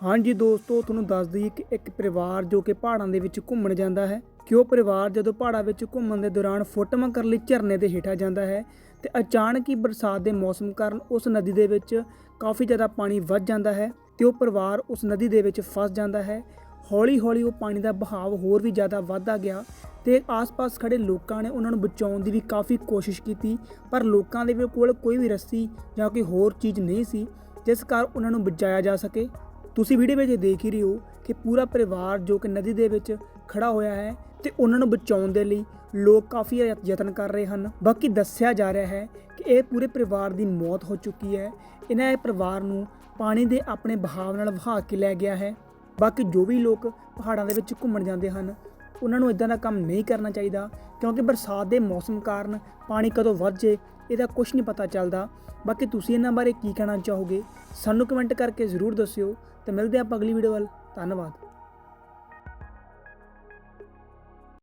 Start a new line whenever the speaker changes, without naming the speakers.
ਹਾਂਜੀ ਦੋਸਤੋ ਤੁਹਾਨੂੰ ਦੱਸ ਦਈਏ ਕਿ ਇੱਕ ਪਰਿਵਾਰ ਜੋ ਕਿ ਪਹਾੜਾਂ ਦੇ ਵਿੱਚ ਘੁੰਮਣ ਜਾਂਦਾ ਹੈ, ਕਿ ਉਹ ਪਰਿਵਾਰ ਜਦੋਂ ਪਹਾੜਾਂ ਵਿੱਚ ਘੁੰਮਣ ਦੇ ਦੌਰਾਨ ਫੋਟੋਆਂ ਕਰਨ ਲਈ ਝਰਨੇ ਦੇ ਹੇਠਾਂ ਜਾਂਦਾ ਹੈ ਤੇ ਅਚਾਨਕ ਹੀ ਬਰਸਾਤ ਦੇ ਮੌਸਮ ਕਾਰਨ ਉਸ ਨਦੀ ਦੇ ਵਿੱਚ ਕਾਫੀ ਜ਼ਿਆਦਾ ਪਾਣੀ ਵੱਧ ਜਾਂਦਾ ਹੈ ਤੇ ਉਹ ਪਰਿਵਾਰ ਉਸ ਨਦੀ ਦੇ ਵਿੱਚ ਫਸ ਜਾਂਦਾ ਹੈ। ਹੌਲੀ-ਹੌਲੀ ਉਹ ਪਾਣੀ ਦਾ ਬਹਾਵ ਹੋਰ ਵੀ ਜ਼ਿਆਦਾ ਵੱਧਦਾ ਗਿਆ ਤੇ ਆਸ-ਪਾਸ ਖੜੇ ਲੋਕਾਂ ਨੇ ਉਹਨਾਂ ਨੂੰ ਬਚਾਉਣ ਦੀ ਵੀ ਕਾਫੀ ਕੋਸ਼ਿਸ਼ ਕੀਤੀ, ਪਰ ਲੋਕਾਂ ਦੇ ਕੋਲ ਕੋਈ ਵੀ ਰੱਸੀ ਜਾਂ ਕੋਈ ਹੋਰ ਚੀਜ਼ ਨਹੀਂ ਸੀ, ਜਿਸ ਕਾਰਨ ਉਹਨਾਂ ਨੂੰ ਬਚਾਇਆ ਜਾ ਸਕੇ। ਤੁਸੀਂ ਵੀਡੀਓ ਵਿੱਚ ਦੇਖ ਹੀ ਰਹੇ ਹੋ ਕਿ ਪੂਰਾ ਪਰਿਵਾਰ ਜੋ ਕਿ ਨਦੀ ਦੇ ਵਿੱਚ ਖੜਾ ਹੋਇਆ ਹੈ ਤੇ ਉਹਨਾਂ ਨੂੰ ਬਚਾਉਣ ਦੇ ਲਈ ਲੋਕ ਕਾਫੀ ਯ- ਯਤਨ ਕਰ ਰਹੇ ਹਨ। ਬਾਕੀ ਦੱਸਿਆ ਜਾ ਰਿਹਾ ਹੈ ਕਿ ਇਹ ਪੂਰੇ ਪਰਿਵਾਰ ਦੀ ਮੌਤ ਹੋ ਚੁੱਕੀ ਹੈ। ਇਹਨਾਂ ਇਹ ਪਰਿਵਾਰ ਨੂੰ ਪਾਣੀ ਦੇ ਆਪਣੇ ਬਹਾਵ ਨਾਲ ਵਹਾ ਕੇ ਲੈ ਗਿਆ ਹੈ। ਬਾਕੀ ਜੋ ਵੀ ਲੋਕ ਪਹਾੜਾਂ ਦੇ ਵਿੱਚ ਘੁੰਮਣ ਜਾਂਦੇ ਹਨ ਉਹਨਾਂ ਨੂੰ ਇਦਾਂ ਦਾ ਕੰਮ ਨਹੀਂ ਕਰਨਾ ਚਾਹੀਦਾ, ਕਿਉਂਕਿ ਬਰਸਾਤ ਦੇ ਮੌਸਮ ਕਾਰਨ ਪਾਣੀ ਕਦੋਂ ਵੱਧ ਜੇ ਇਹਦਾ ਕੁਝ ਨਹੀਂ ਪਤਾ ਚੱਲਦਾ। ਬਾਕੀ ਤੁਸੀਂ ਇਹਨਾਂ ਬਾਰੇ ਕੀ ਕਹਿਣਾ ਚਾਹੋਗੇ, ਸਾਨੂੰ ਕਮੈਂਟ ਕਰਕੇ ਜ਼ਰੂਰ ਦੱਸਿਓ। ਤੇ ਮਿਲਦੇ ਆਪਾਂ ਅਗਲੀ ਵੀਡੀਓ ਵੱਲ। ਧੰਨਵਾਦ।